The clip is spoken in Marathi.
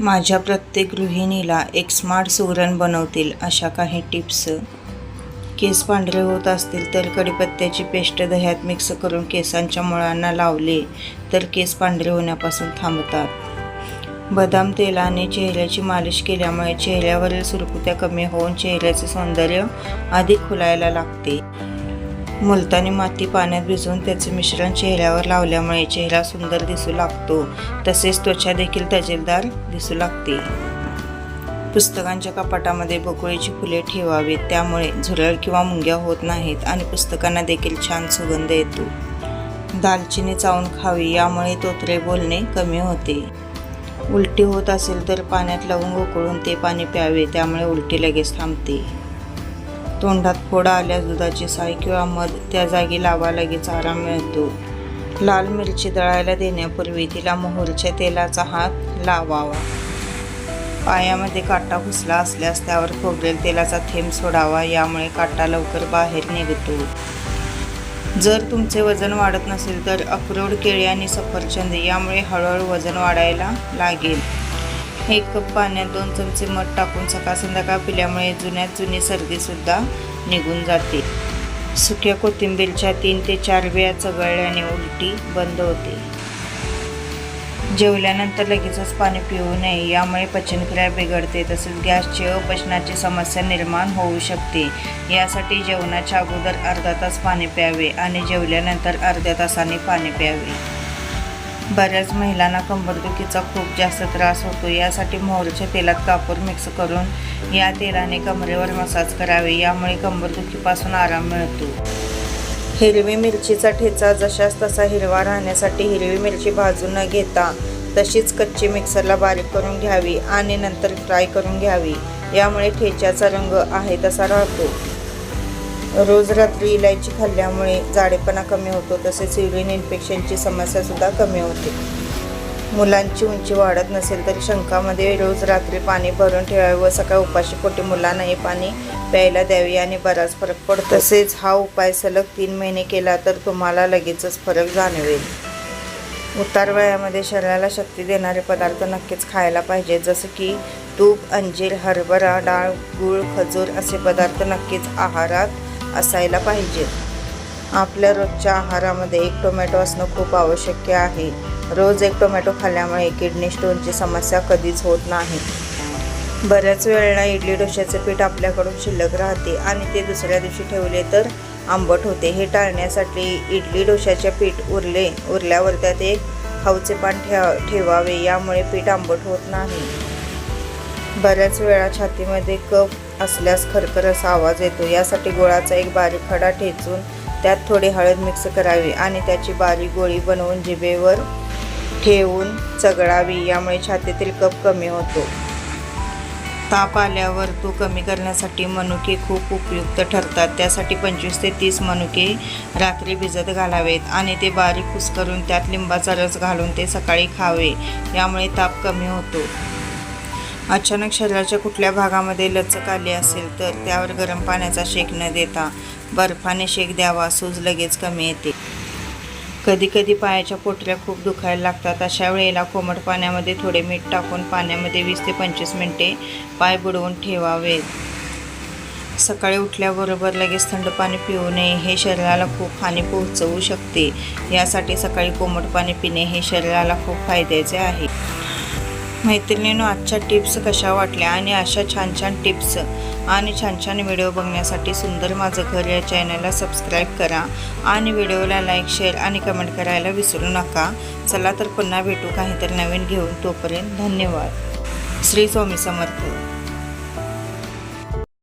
माझ्या प्रत्येक गृहिणीला एक स्मार्ट सुवरण बनवतील अशा काही टिप्स केस पांढरे होत असतील तर कढीपत्त्याची पेस्ट दह्यात मिक्स करून केसांच्या मुळांना लावले तर केस पांढरे होण्यापासून थांबतात. बदाम तेलाने चेहऱ्याची मालिश केल्यामुळे चेहऱ्यावरील सुरकुत्या कमी होऊन चेहऱ्याचे सौंदर्य अधिक खुलायला लागते. मुलतानी माती पाण्यात भिजवून त्याचे मिश्रण चेहऱ्यावर लावल्यामुळे चेहरा सुंदर दिसू लागतो. तसेच त्वचा देखील तजेलदार दिसू लागते. पुस्तकांच्या कपाटामध्ये बकुळीची फुले ठेवावीत. त्यामुळे झुरळ किंवा मुंग्या होत नाहीत आणि पुस्तकांना देखील छान सुगंध येतो. दालचिनी चावून खावी यामुळे तोत्रे बोलणे कमी होते. उलटी होत असेल तर पाण्यात लवंग उकळून ते पाणी प्यावे त्यामुळे उलटी लगेच थांबते. तोंडात फोडा आल्यास दुधाची साय किंवा मध त्या जागी लावा लगेच आराम मिळतो. लाल मिरची दळायला देण्यापूर्वी तिला मोहरीच्या तेलाचा हात लावावा. पायामध्ये काटा घुसला असल्यास त्यावर खोबरेल तेलाचा थेंब सोडावा यामुळे काटा लवकर बाहेर निघतो. जर तुमचे वजन वाढत नसेल तर अक्रोड केळी आणि सफरचंद यामुळे हळूहळू वजन वाढायला लागेल. एक कप पाण्यात दोन चमचे मध टाकून सकाळ संध्याकाळ पिल्यामुळे जुन्यात जुनी सर्दीसुद्धा निघून जाते. सुक्या कोथिंबीरच्या तीन ते चार वेळा चघळल्याने उलटी बंद होते. जेवल्यानंतर लगेचच पाणी पिऊ नये यामुळे पचनक्रिया बिघडते तसेच गॅसची अपचनाची समस्या निर्माण होऊ शकते. यासाठी जेवणाच्या अगोदर अर्धा तास पाणी प्यावे आणि जेवल्यानंतर अर्ध्या तासाने पाणी प्यावे. बऱ्याच महिलांना कंबरदुखीचा खूप जास्त त्रास होतो. यासाठी मोहरीच्या तेलात कापूर मिक्स करून या तेलाने कमरेवर मसाज करावे. यामुळे कंबरदुखीपासून आराम मिळतो. हिरवी मिरचीचा ठेचा जशास तसा हिरवा राहण्यासाठी हिरवी मिरची भाजून न घेता तशीच कच्ची मिक्सरला बारीक करून घ्यावी आणि नंतर फ्राय करून घ्यावी. यामुळे ठेच्याचा रंग आहे तसा राहतो. रोज रात्री इलायची खाल्ल्यामुळे जाडेपणा कमी होतो तसेच युरिन इन्फेक्शनची समस्यासुद्धा कमी होते. मुलांची उंची वाढत नसेल तरी शंखामध्ये रोज रात्री पाणी भरून ठेवावे व सकाळी उपाशी पोटी मुलांना हे पाणी प्यायला द्यावे आणि बराच फरक पडतो. तसेच हा उपाय सलग तीन महिने केला तर तुम्हाला लगेचच फरक जाणवेल. उतार वयामध्ये शरीराला शक्ती देणारे पदार्थ नक्कीच खायला पाहिजे जसं की तूप अंजीर हरभरा डाळ गूळ खजूर असे पदार्थ नक्कीच आहारात असायला पाहिजेत आपल्या रोजच्या आहारामध्ये एक टोमॅटो असणं खूप आवश्यक आहे. रोज एक टोमॅटो खाल्ल्यामुळे किडनी स्टोनची समस्या कधीच होत नाही. बऱ्याच वेळेला इडली डोश्याचे पीठ आपल्याकडून शिल्लक राहते आणि ते दुसऱ्या दिवशी ठेवले तर आंबट होते. हे टाळण्यासाठी इडली डोश्याचे पीठ उरले उरल्यावर त्यात एक खाऊचे पान ठेवा ठेवावे यामुळे पीठ आंबट होत नाही. बऱ्याच वेळा छातीमध्ये कप असल्यास खरखर असा आवाज येतो. यासाठी गोळाचा एक बारीक खडा ठेचून त्यात थोडी हळद मिक्स करावी आणि त्याची बारीक गोळी बनवून जिभेवर ठेवून चगळावी. यामुळे छातीतील कफ कमी होतो. ताप आल्यावर तो कमी करण्यासाठी मनुके खूप उपयुक्त ठरतात. त्यासाठी पंचवीस ते तीस मनुके रात्री भिजत घालावेत आणि ते बारीक कुस्करून त्यात लिंबाचा रस घालून ते सकाळी खावे. यामुळे ताप कमी होतो. अचानक शरीराच्या कुठल्या भागामध्ये लचक आली असेल तर त्यावर गरम पाण्याचा शेक न देता बर्फाने शेक द्यावा सूज लगेच कमी येते. कधी कधी पायाच्या पोटऱ्या खूप दुखायला लागतात. अशा वेळेला कोमट पाण्यामध्ये थोडे मीठ टाकून पाण्यामध्ये वीस ते पंचवीस मिनटे पाय बुडवून ठेवावेत. सकाळी उठल्याबरोबर लगेच थंड पाणी पिऊ नये हे शरीराला खूप हानी पोहोचवू शकते. यासाठी सकाळी कोमट पाणी पिणे हे शरीराला खूप फायद्याचे आहे. मैत्रिणीनं आजच्या टिप्स कशा वाटल्या आणि अशा छान छान टिप्स आणि छान छान व्हिडिओ बघण्यासाठी सुंदर माझं घर या चॅनलला सबस्क्राईब करा आणि व्हिडिओला लाईक शेअर आणि कमेंट करायला विसरू नका. चला तर पुन्हा भेटू काहीतरी नवीन घेऊन. तोपर्यंत धन्यवाद. श्री स्वामी समर्थ.